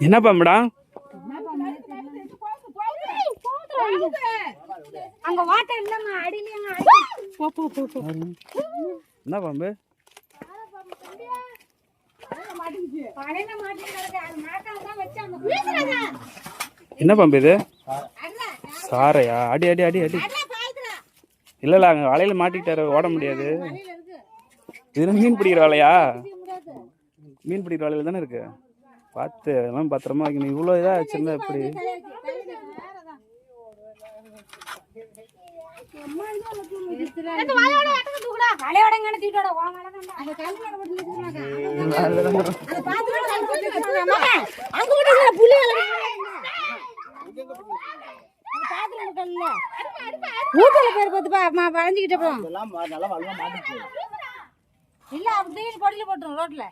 என்ன பாம்புடா அங்க வாட்டர் இல்லம்மா அடியில போ போ போ போ. என்ன பாம்பு என்ன பாம்பு இது? சாரையா? அடி அடி அடி அடி. இல்ல இல்ல அங்க வலையில மாட்டிக்கிட்டாரு ஓட முடியாது. இதுல மீன் பிடிக்கிற வலையா? மீன் பிடிக்கிற வலையில தானே இருக்கு? பார்த்து அதெல்லாம் பத்திரமா வைக்கணும். இவ்வளோ இதா வச்சிருந்தா எப்படி? வீட்டுல பேர் பார்த்துப்பா அம்மா வளைஞ்சுக்கிட்ட அப்புறம் இதெல்லாம் மா- நல்லா வளமா மாட்டிச்சு இல்ல அப்படி பொடியில போட்டுரும் ரோட்ல.